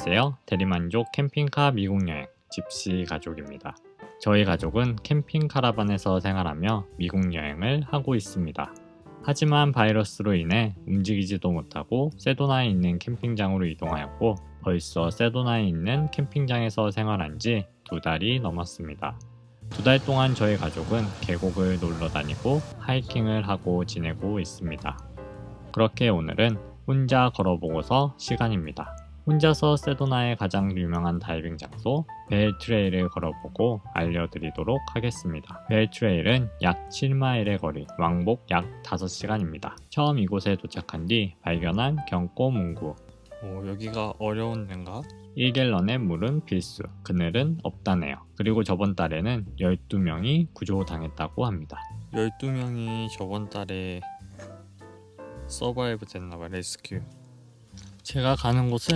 안녕하세요. 대리만족 캠핑카 미국 여행 집시 가족입니다. 저희 가족은 캠핑 카라반에서 생활하며 미국 여행을 하고 있습니다. 하지만 바이러스로 인해 움직이지도 못하고 세도나에 있는 캠핑장으로 이동하였고 벌써 세도나에 있는 캠핑장에서 생활한 지 두 달이 넘었습니다. 두 달 동안 저희 가족은 계곡을 놀러 다니고 하이킹을 하고 지내고 있습니다. 그렇게 오늘은 혼자 걸어보고서 시간입니다. 혼자서 세도나의 가장 유명한 다이빙 장소 벨 트레일을 걸어보고 알려드리도록 하겠습니다. 벨 트레일은 약 7마일의 거리, 왕복 약 5시간입니다. 처음 이곳에 도착한 뒤 발견한 경고 문구. 오, 여기가 어려운 데인가? 1갤런의 물은 필수, 그늘은 없다네요. 그리고 저번 달에는 12명이 구조당했다고 합니다. 12명이 저번 달에 서바이브 됐나봐 레스큐 제가 가는 곳은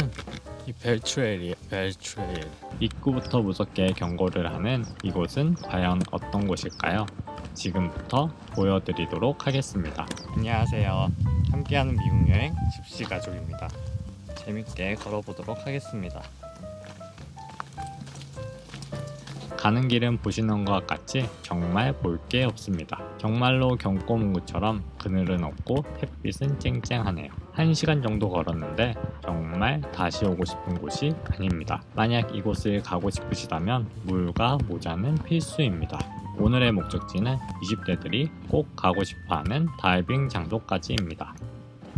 이 벨트레일이에요 벨트레일 입구부터 무섭게 경고를 하는 이곳은 과연 어떤 곳일까요? 지금부터 보여드리도록 하겠습니다. 안녕하세요. 함께하는 미국 여행 집시 가족입니다. 재밌게 걸어보도록 하겠습니다 가는 길은 보시는 것 같이 정말 볼 게 없습니다. 정말로 경고문구처럼 그늘은 없고 햇빛은 쨍쨍하네요. 1시간 정도 걸었는데 정말 다시 오고 싶은 곳이 아닙니다. 만약 이곳을 가고 싶으시다면 물과 모자는 필수입니다. 오늘의 목적지는 20대들이 꼭 가고 싶어 하는 다이빙 장소까지입니다.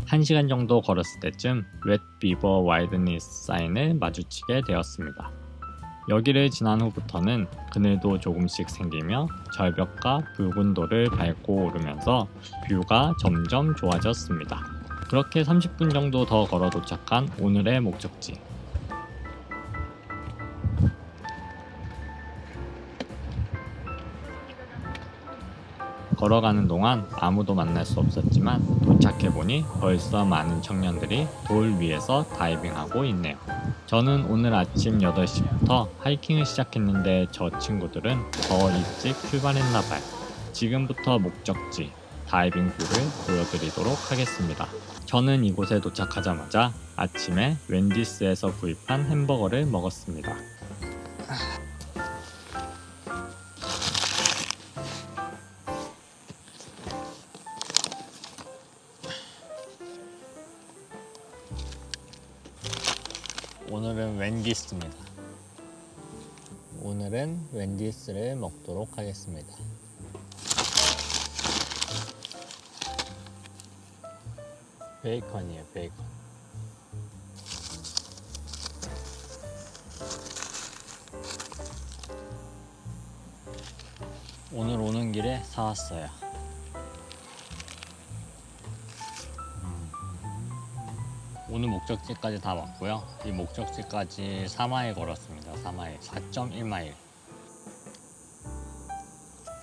1시간 정도 걸었을 때쯤 웻 비버 와이드니스 사인을 마주치게 되었습니다. 여기를 지난 후부터는 그늘도 조금씩 생기며 절벽과 붉은 돌을 밟고 오르면서 뷰가 점점 좋아졌습니다. 그렇게 30분 정도 더 걸어 도착한 오늘의 목적지. 걸어가는 동안 아무도 만날 수 없었지만 도착해보니 벌써 많은 청년들이 돌 위에서 다이빙하고 있네요. 저는 오늘 아침 8시부터 하이킹을 시작했는데 저 친구들은 더 일찍 출발했나봐요. 지금부터 목적지 다이빙 뷰를 보여드리도록 하겠습니다. 저는 이곳에 도착하자마자 아침에 웬디스에서 구입한 햄버거를 먹었습니다. 오늘은 웬디스입니다. 오늘은 웬디스를 먹도록 하겠습니다. 베이컨이에요, 베이컨. 오늘 오는 길에 사왔어요. 오늘 목적지까지 다 왔고요. 이 목적지까지 4마일 걸었습니다. 4마일. 4.1마일.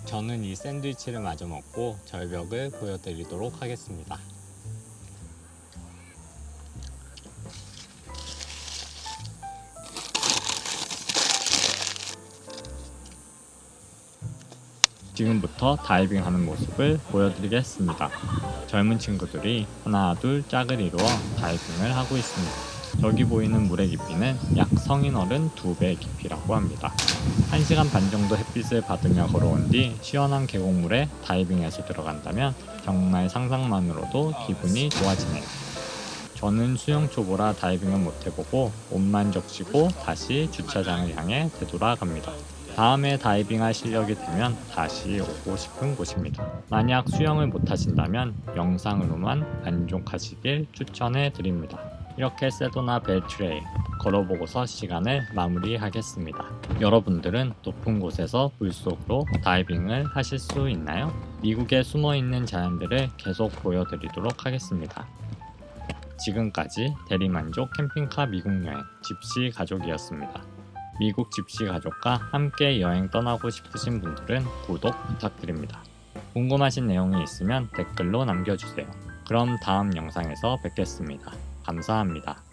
저는 이 샌드위치를 마저 먹고 절벽을 보여드리도록 하겠습니다. 지금부터 다이빙 하는 모습을 보여드리겠습니다. 젊은 친구들이 하나 둘 짝을 이루어 다이빙을 하고 있습니다. 저기 보이는 물의 깊이는 약 성인 어른 두배 깊이라고 합니다. 1시간 반 정도 햇빛을 받으며 걸어온 뒤 시원한 계곡물에 다이빙해서 들어간다면 정말 상상만으로도 기분이 좋아지네요. 저는 수영 초보라 다이빙을 못해보고 옷만 적시고 다시 주차장을 향해 되돌아갑니다. 다음에 다이빙할 실력이 되면 다시 오고 싶은 곳입니다. 만약 수영을 못하신다면 영상으로만 만족하시길 추천해 드립니다. 이렇게 세도나 벨트레일 걸어보고서 시간을 마무리하겠습니다. 여러분들은 높은 곳에서 물속으로 다이빙을 하실 수 있나요? 미국에 숨어 있는 자연들을 계속 보여드리도록 하겠습니다. 지금까지 대리만족 캠핑카 미국 여행 집시 가족이었습니다. 미국 집시 가족과 함께 여행 떠나고 싶으신 분들은 구독 부탁드립니다. 궁금하신 내용이 있으면 댓글로 남겨주세요. 그럼 다음 영상에서 뵙겠습니다. 감사합니다.